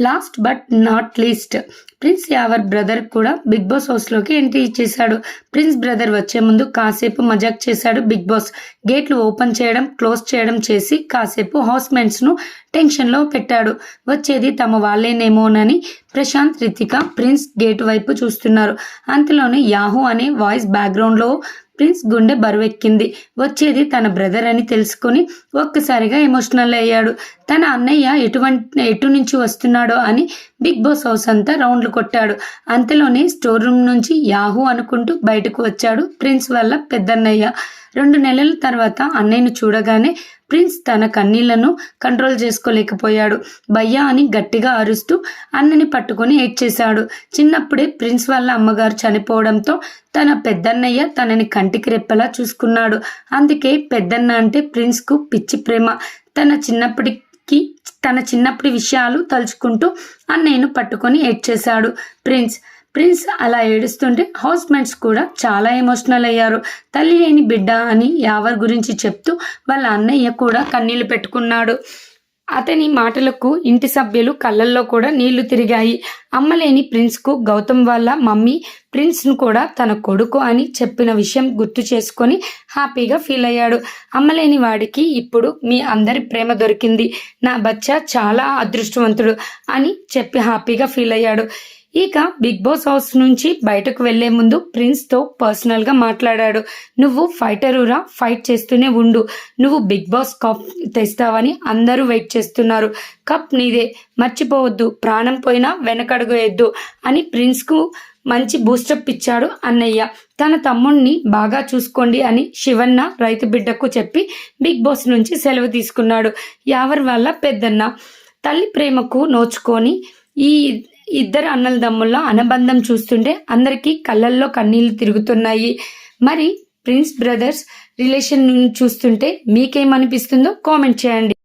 Last but not least Prince Yawar brother కూడా Bigg Boss హౌస్లోకి entry ఇచ్చేశాడు. Prince brother వచ్చే ముందు కాసేపు మజాక్ చేశాడు బిగ్ బాస్ గేట్లు ఓపెన్ చేయడం క్లోజ్ చేయడం చేసి కాసేపు హౌస్ను టెన్షన్లో పెట్టాడు. వచ్చేది తమ వాళ్ళేనేమోనని ప్రశాంత్ రితిక ప్రిన్స్ గేట్ వైపు చూస్తున్నారు. అంతలోనే యాహూ అనే వాయిస్ బ్యాక్గ్రౌండ్లో ప్రిన్స్ గుండె బరువెక్కింది. వచ్చేది తన బ్రదర్ అని తెలుసుకొని ఒక్కసారిగా ఎమోషనల్ అయ్యాడు. తన అన్నయ్య ఎటువంటి ఎటు నుంచి వస్తున్నాడో అని బిగ్ బాస్ హౌస్ అంతా రౌండ్లు కొట్టాడు. అంతలోనే స్టోర్ రూమ్ నుంచి యాహూ అనుకుంటూ బయటకు వచ్చాడు ప్రిన్స్ వల్ల పెద్దన్నయ్య. రెండు నెలల తర్వాత అన్నయ్యను చూడగానే ప్రిన్స్ తన కన్నీళ్ళను కంట్రోల్ చేసుకోలేకపోయాడు. భయ్యా అని గట్టిగా అరుస్తూ అన్నని పట్టుకొని ఏడ్చేశాడు చిన్నప్పుడే ప్రిన్స్ వాళ్ళ అమ్మగారు చనిపోవడంతో తన పెద్దన్నయ్య తనని కంటికి రెప్పలా చూసుకున్నాడు. అందుకే పెద్దన్న అంటే ప్రిన్స్కు పిచ్చి ప్రేమ. తన చిన్నప్పటికి తన చిన్నప్పటి విషయాలు తలుచుకుంటూ అన్నయ్యను పట్టుకొని ఏడ్చేశాడు ప్రిన్స్ ప్రిన్స్ అలా ఏడుస్తుంటే హౌస్ మేట్స్ కూడా చాలా ఎమోషనల్ అయ్యారు. తల్లి లేని బిడ్డ అని యావర్ గురించి చెప్తూ వాళ్ళ అన్నయ్య కూడా కన్నీళ్ళు పెట్టుకున్నాడు. అతని మాటలకు ఇంటి సభ్యులు కళ్ళల్లో కూడా నీళ్ళు తిరిగాయి. అమ్మలేని ప్రిన్స్కు గౌతమ్ వాళ్ళ మమ్మీ ప్రిన్స్ను కూడా తన కొడుకు అని చెప్పిన విషయం గుర్తు చేసుకొని హ్యాపీగా ఫీల్ అయ్యాడు. అమ్మలేని వాడికి ఇప్పుడు మీ అందరి ప్రేమ దొరికింది. నా బచ్చా చాలా అదృష్టవంతుడు అని చెప్పి హ్యాపీగా ఫీల్ అయ్యాడు. ఇక బిగ్ బాస్ హౌస్ నుంచి బయటకు వెళ్ళే ముందు ప్రిన్స్తో పర్సనల్గా మాట్లాడాడు. నువ్వు ఫైటరురా ఫైట్ చేస్తూనే ఉండు. నువ్వు బిగ్ బాస్ కప్ తెస్తావని అందరూ వెయిట్ చేస్తున్నారు. కప్ నీదే మర్చిపోవద్దు ప్రాణం పోయినా వెనకడుగు ఎద్దు అని ప్రిన్స్కు మంచి బూస్టప్ ఇచ్చాడు అన్నయ్య. తన తమ్ముణ్ణి బాగా చూసుకోండి అని శివన్న రైతు బిడ్డకు చెప్పి బిగ్ బాస్ నుంచి సెలవు తీసుకున్నాడు. యావర్ వల్ల పెద్దన్న తల్లి ప్రేమకు నోచుకొని ఈ ఇద్దరు అన్నల దమ్ముల్లో అనుబంధం చూస్తుంటే అందరికీ కళ్ళల్లో కన్నీళ్ళు తిరుగుతున్నాయి. మరి ప్రిన్స్ బ్రదర్స్ రిలేషన్ చూస్తుంటే మీకేమనిపిస్తుందో కామెంట్ చేయండి.